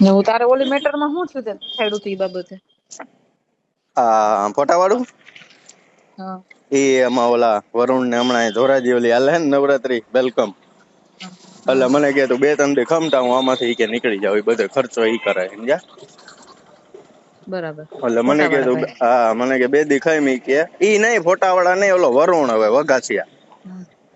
હું તારે ઓલી મેટરમાં શું થયું તે ઈ બાબતે? આ ફોટા વાળું હા. એ એમાં ઓલા વરુણ ને હમણાં ધોરાજી ઓલી હાલે ને નવરાત્રી વેલકમ એટલે મને કે તું બે ત્રણ દે ખમતા હું આમાંથી કે નીકળી જાવ એ બધો ખર્ચો ઈ કરે સમજ્યા? બરાબર. એટલે મને કે તું હા મને કે બે દી ખાઈ મી કે ઈ નહીં ફોટા વાળા નહીં ઓલો વરુણ હવે વગાસિયા હમ.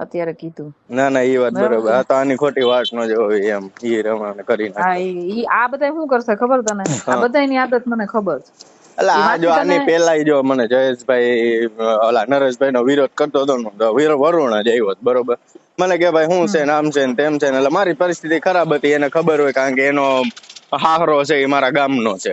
અત્યારે કીધું. ના ના એ વાત બરોબર. આ તો આની ખોટી વાટ ન જોવી એમ. ઈ રમણ કરી નાખે હા ઈ આ બધા શું કરશે ખબર તને? આ બધાની આદત મને ખબર છે. એટલે આ જો આની પેલા જો મને જયેશભાઈ ઓલા નરેશભાઈ નો વિરોધ કરતો હતો ને વરુણ જ આવ્યો બરોબર? મને કે ભાઈ શું છે ને આમ છે ને તેમ છે ને એટલે મારી પરિસ્થિતિ ખરાબ હતી એને ખબર હોય કારણ કે એનો હાહરો છે એ મારા ગામનો છે.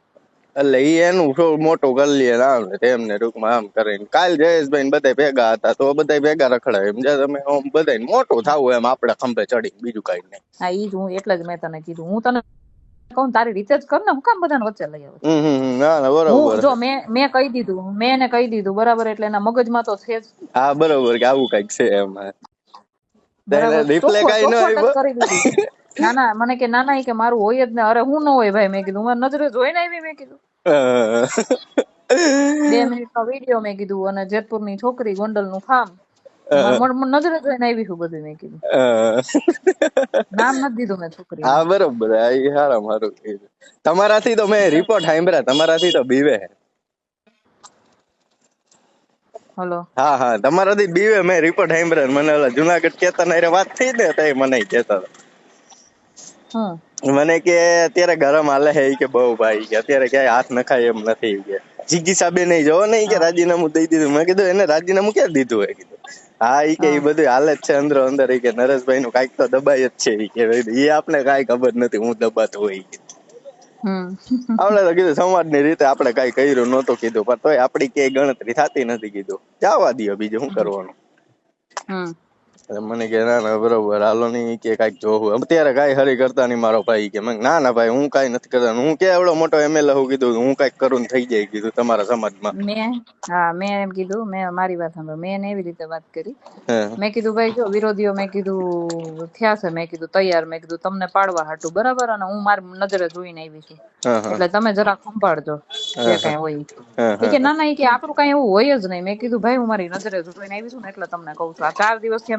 એટલે ઈ એનું થોડું મોટું કરી લે ને આમ ને તેમ ટૂંકમાં આમ કરીને. કાલ જયેશભાઈ ને બધા ભેગા હતા તો બધા ભેગા રખડાય. એમ જે તમે આમ બધા મોટું થાવું એમ આપડે ખંભે ચડી બીજું કઈ નહીં. હા ઈ જ હું એટલે જ મેં તને કીધું. હું તને કહું તારી રીતે જ કર ને હું કામ બધાને વચ્ચે લઈ આવું. જો મેં મેં કહી દીધું મેં એને કહી દીધું બરાબર એટલે એના મગજમાં તો છે જ. હા બરોબર કે આવું કંઈક છે એમ. રિપ્લે કઈ ના ના મને કે ના ના કે મારું હોય જ ને. અરે હું ન હોય ભાઈ મેં કીધું. મારી નજરે જોઈને આવી મેં કીધું. બે મિનિટ નો વીડિયો મેં કીધું અને જેતપુરની છોકરી ગોંડલનું ફાર્મ નજરે જોઈને આવી છું બધું મેં કીધું. નામ નથી દીધું મેં છોકરી હા બરોબર. હા હારા મારું તમારાથી તો મેં રિપોર્ટ સાંભળ્યા તમારાથી તો બીવે હલો. હા હા. તમારાથી બીવે મેં રિપોર્ટ સાંભળ્યા મને ઓલા જુનાગઢ કેતા નહીં વાત થઈ ને તો મને કેતા હતા. મને કે અત્યારે ગરમ હાલે હે કે બહુ ભાઈ કે અત્યારે ક્યાંય હાથ નખાય એમ નથી કે. જીગી સાબે નહીં જોવો ને કે રાજીનામું દઈ દીધું. મેં કીધું એને રાજીનામું ક્યાં દીધું? હોય કીધું હા ઈ કે ઈ બધું હાલે જ છે અંદર અંદર. ઈ કે નરેશભાઈ નું કંઈક તો દબાય જ છે. ઈ કે એ આપણે કાઈ ખબર નથી હું દબાતો હોય. આપણે તો કીધું સમાજની રીતે આપણે કઈ કર્યું નહોતું કીધું પણ તોય આપણી ક્યાંય ગણતરી થતી નથી કીધું. જવા દિયો બીજું શું કરવાનું? એટલે મને કે ના ના બરોબર હાલો નહીં કે કાંઈક જોવું. અત્યારે કાંઈ હરી કરતા નહીં મારો ભાઈ કે મેં ના ના ભાઈ હું કાંઈ નથી કરતા. હું કે એવડો મોટો એમએલએ હું કીધું હું કાંઈક કરું થઈ જાય કીધું તમારા સમાજમાં. મેં હા મેં એમ કીધું મેં મારી વાત સાંભળો મેં એને એવી રીતે વાત કરી. મેં કીધું ભાઈ જો વિરોધીઓ મેં કીધું થયા છે મેં કીધું તૈયાર મેં કીધું તમને પાડવા હાટું બરાબર? અને હું મારી નજરે જોઈને આવી છું. એટલે તમે જરા સંભાળજો જે કઈ હોય કે ના ના કે આપણું કઈ એવું હોય જ નહીં. મેં કીધું ભાઈ હું મારી નજરે જોઈને આવી છું ને એટલે તમને કહું છું. આ ચાર દિવસથી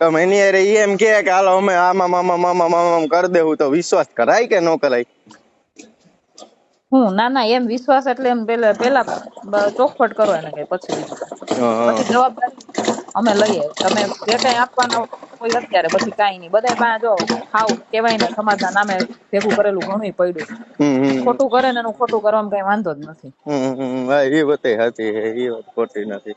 એની અરે એમ કે હાલો અમે આમાં મામા મામા મામા કરી દેવું. તો વિશ્વાસ કરાય કે ન કરાય? હું? ના ના એમ વિશ્વાસ એટલે એમ પેલા પેલા ચોખવટ કરો એને કઈ. પછી. પછી જવાબદારી અમે લઈએ. તમે જે કઈ આપવાના કોઈ અત્યારે પછી કાઈ નહીં. બધા પાસે જો હાવ કેવાય ને સમાજના નામે ભેગું કરેલું ઘણું પડ્યું. ખોટું કરે ને એનું ખોટું કરવામાં કઈ વાંધો જ નથી. એ વાત હતી એ વાત ખોટી નથી.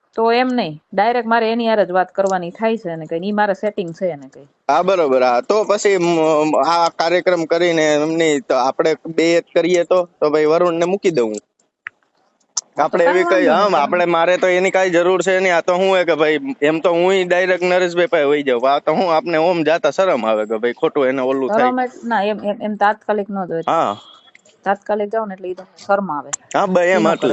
તો એમ નહીં. ડાયરેક્ટ મારે એની હારે જ વાત કરવાની થાય છે ને કઈ. ઈ મારે સેટિંગ છે ને કઈ. હા બરોબર. હા તો પછી આ કાર્યક્રમ કરીને એમની તો આપણે બે એક કરીએ તો તો ભાઈ વરુણ ને મૂકી દઉં. આપણે એવી કઈ હમ આપણે મારે તો એની કઈ જરૂર છે નહીં. આ તો હું કે ભાઈ એમ તો હું ડાયરેક્ટ નરેશભાઈ પાસે વહી જાઉં. આ તો હું આપને ઓમ જાતા શરમ આવે કે ભાઈ ખોટું એને ઓલું થાય. ના એમ એમ એમ તાત્કાલિક ન જોઈએ હા. તાત્કાલિક જાવ ને એટલે એ તમને શરમ આવે. હા ભાઈ એમ એટલે